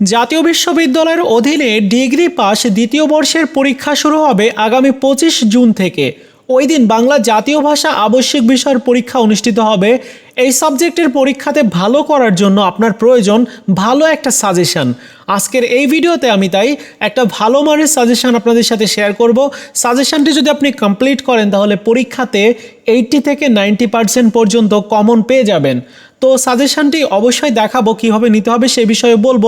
জাতীয় বিশ্ববিদ্যালয়ের অধীনে ডিগ্রি পাস দ্বিতীয় বর্ষের পরীক্ষা শুরু হবে আগামী পঁচিশ জুন থেকে। ওই দিন বাংলা জাতীয় ভাষা আবশ্যিক বিষয়ের পরীক্ষা অনুষ্ঠিত হবে। এই সাবজেক্টের পরীক্ষাতে ভালো করার জন্য আপনার প্রয়োজন ভালো একটা সাজেশন আজকের এই ভিডিওতে আমি তাই একটা ভালো মানের সাজেশন আপনাদের সাথে শেয়ার করব। সাজেশনটি যদি আপনি কমপ্লিট করেন তাহলে পরীক্ষাতে এইটটি থেকে নাইনটি পার্সেন্ট পর্যন্ত কমন পেয়ে যাবেন। তো সাজেশনটি অবশ্যই দেখাবো, কীভাবে নিতে হবে সে বিষয়ে বলব।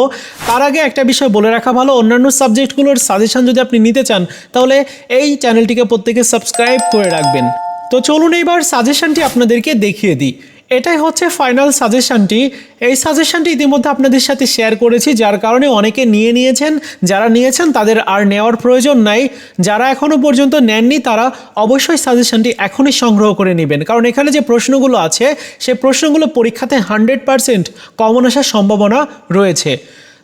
তার আগে একটা বিষয় বলে রাখা ভালো, অন্যান্য সাবজেক্টগুলোর সাজেশান যদি আপনি নিতে চান, তাহলে এই চ্যানেলটিকে প্রত্যেকে সাবস্ক্রাইব করে রাখবেন। তো চলুন এইবার সাজেশনটি আপনাদেরকে দেখিয়ে দিই। এটাই হচ্ছে ফাইনাল সাজেশনটি এই সাজেশনটি ইতিমধ্যে আপনাদের সাথে শেয়ার করেছি, যার কারণে অনেকে নিয়ে নিয়েছেন, যারা নিয়েছেন তাদের আর নেওয়ার প্রয়োজন নাই। যারা এখনও পর্যন্ত নেননি, তারা অবশ্যই সাজেশনটি এখনই সংগ্রহ করে নেবেন। কারণ এখানে যে প্রশ্নগুলো আছে, সে প্রশ্নগুলো পরীক্ষাতে হান্ড্রেড পারসেন্ট কমন আসার সম্ভাবনা রয়েছে।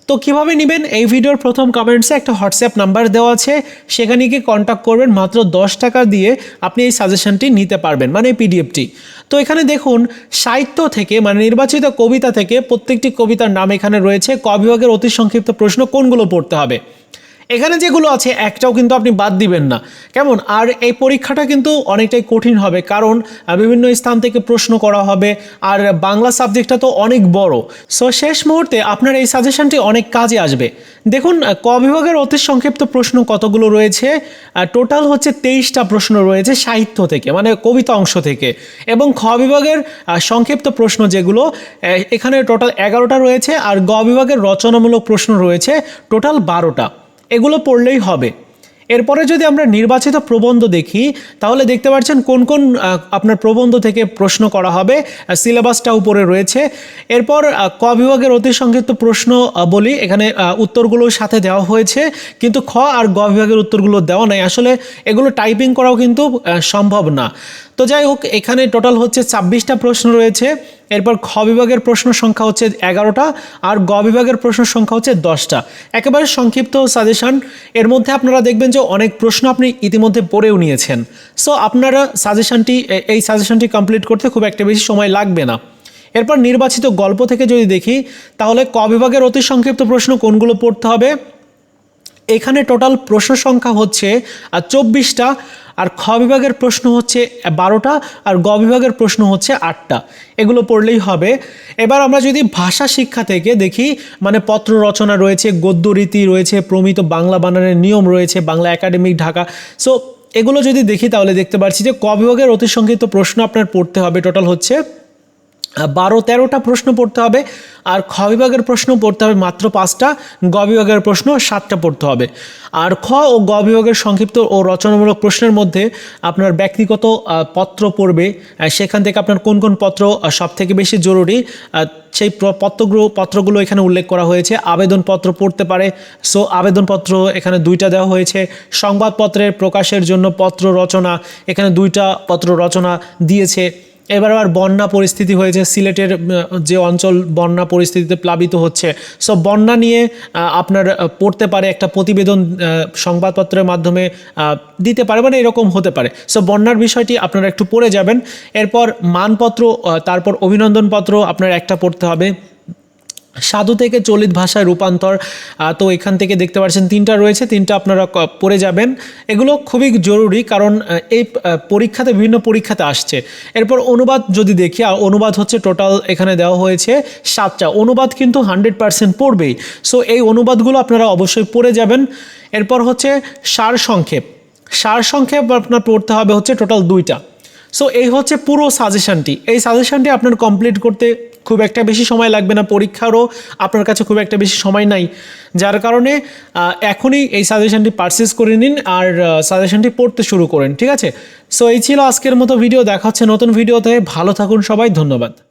তো কীভাবে নেবেন? এই ভিডিওর প্রথম কমেন্টসে একটা হোয়াটসঅ্যাপ নাম্বার দেওয়া আছে। সেখানে গিয়ে কন্ট্যাক্ট করবেন মাত্র দশ টাকা দিয়ে আপনি এই সাজেশনটি নিতে পারবেন মানে পিডিএফটি তো এখানে দেখুন, সাহিত্য থেকে মানে নির্বাচিত কবিতা থেকে প্রত্যেকটি কবিতার নাম এখানে রয়েছে। ক বিভাগের অতি সংক্ষিপ্ত প্রশ্ন কোনগুলো পড়তে হবে? এখানে যেগুলো আছে, একটাও কিন্তু আপনি বাদ দিবেন না। কেমন? আর এই পরীক্ষাটা কিন্তু অনেকটাই কঠিন হবে, কারণ বিভিন্ন স্থান থেকে প্রশ্ন করা হবে, আর বাংলা সাবজেক্টটা তো অনেক বড়। সো শেষ মুহূর্তে আপনার এই সাজেশনটি অনেক কাজে আসবে। দেখুন ক বিভাগের অতি সংক্ষিপ্ত প্রশ্ন কতগুলো রয়েছে? টোটাল হচ্ছে তেইশটা প্রশ্ন রয়েছে সাহিত্য থেকে মানে কবিতা অংশ থেকে। এবং খ বিভাগের সংক্ষিপ্ত প্রশ্ন যেগুলো এখানে টোটাল এগারোটা রয়েছে, আর গ বিভাগের রচনামূলক প্রশ্ন রয়েছে টোটাল বারোটা। এগুলো পড়লেই হবে। এরপরে যদি আমরা নির্বাচিত প্রবন্ধ দেখি তাহলে দেখতে পাচ্ছেন কোন কোন আপনার প্রবন্ধ থেকে প্রশ্ন করা হবে সিলেবাসটা উপরে রয়েছে। এরপর ক বিভাগের অতি সংক্ষিপ্ত প্রশ্ন বলি। এখানে আহ, উত্তরগুলো সাথে দেওয়া হয়েছে কিন্তু খ আর গ বিভাগের উত্তরগুলো দেওয়া নাই। আসলে এগুলো টাইপিং করাও কিন্তু সম্ভব না। তো যাই হোক, এখানে টোটাল হচ্ছে ছাব্বিশটা প্রশ্ন রয়েছে। এরপর খ বিভাগের প্রশ্ন সংখ্যা হচ্ছে এগারোটা আর গ বিভাগের প্রশ্ন সংখ্যা হচ্ছে দশটা। একেবারে সংক্ষিপ্ত সাজেশন এর মধ্যে আপনারা দেখবেন যে অনেক প্রশ্ন আপনি ইতিমধ্যে পড়েও নিয়েছেন। সো আপনারা সাজেশনটি এই সাজেশনটি কমপ্লিট করতে খুব একটা বেশি সময় লাগবে না। এরপর নির্বাচিত গল্প থেকে যদি দেখি, তাহলে ক বিভাগের অতি সংক্ষিপ্ত প্রশ্ন কোনগুলো পড়তে হবে? এখানে টোটাল প্রশ্ন সংখ্যা হচ্ছে চব্বিশটা, আর খ বিভাগের প্রশ্ন হচ্ছে বারোটা, আর গ বিভাগের প্রশ্ন হচ্ছে আটটা। এগুলো পড়লেই হবে। এবার আমরা যদি ভাষা শিক্ষা থেকে দেখি মানে পত্র রচনা রয়েছে, গদ্য রীতি রয়েছে, প্রমিত বাংলা বানানের নিয়ম রয়েছে, বাংলা একাডেমিক ঢাকা। সো এগুলো যদি দেখি তাহলে দেখতে পাচ্ছি যে ক বিভাগের অতি সংক্ষিপ্ত প্রশ্ন আপনার পড়তে হবে টোটাল হচ্ছে বারো তেরোটা প্রশ্ন পড়তে হবে, আর খ বিভাগের প্রশ্ন পড়তে হবে মাত্র পাঁচটা, গ বিভাগের প্রশ্ন সাতটা পড়তে হবে। আর খ ও গ বিভাগের সংক্ষিপ্ত ও রচনামূলক প্রশ্নের মধ্যে আপনার ব্যক্তিগত পত্র পড়বে সেখান থেকে আপনার কোন কোন পত্র সব থেকে বেশি জরুরি সেই পত্রগুলো পত্রগুলো এখানে উল্লেখ করা হয়েছে। আবেদনপত্র পড়তে পারে, সো আবেদনপত্র এখানে দুইটা দেওয়া হয়েছে। সংবাদপত্রের প্রকাশের জন্য পত্র রচনা, এখানে দুইটা পত্র রচনা দিয়েছে। এবার আবার বন্যা পরিস্থিতি হয়েছে, সিলেটের যে অঞ্চল বন্যা পরিস্থিতিতে প্লাবিত হচ্ছে। সো বন্যা নিয়ে আপনার পড়তে পারে একটা প্রতিবেদন সংবাদপত্রের মাধ্যমে দিতে পারে মানে এরকম হতে পারে। সো বন্যার বিষয়টি আপনারা একটু পড়ে যাবেন। এরপর মানপত্র তারপর অভিনন্দনপত্র আপনার একটা পড়তে হবে। সাধু থেকে চলিত ভাষায় রূপান্তর তো এখান থেকে দেখতে পাচ্ছেন তিনটা রয়েছে, তিনটা আপনারা পড়ে যাবেন। এগুলো খুবই জরুরি কারণ এই পরীক্ষাতে, বিভিন্ন পরীক্ষাতে আসছে। এরপর অনুবাদ যদি দেখি অনুবাদ হচ্ছে টোটাল এখানে দেওয়া হয়েছে সাতটা। অনুবাদ কিন্তু হান্ড্রেড পার্সেন্ট পড়বেই। সো, এই অনুবাদগুলো আপনারা অবশ্যই পড়ে যাবেন। এরপর হচ্ছে সার সংক্ষেপ। সার সংক্ষেপ আপনার পড়তে হবে হচ্ছে টোটাল দুইটা। সো, এই হচ্ছে পুরো সাজেশনটি। এই সাজেশনটি আপনার কমপ্লিট করতে খুব একটা বেশি সময় লাগবে না, পরীক্ষারও আপনার কাছে খুব একটা বেশি সময় নাই। যার কারণে এখনই এই সাজেশনটি পারচেস করে নিন আর সাজেশনটি পড়তে শুরু করেন, ঠিক আছে? সো এই ছিল আজকের মতো ভিডিও দেখা হচ্ছে নতুন ভিডিওতে ভালো থাকুন সবাই, ধন্যবাদ।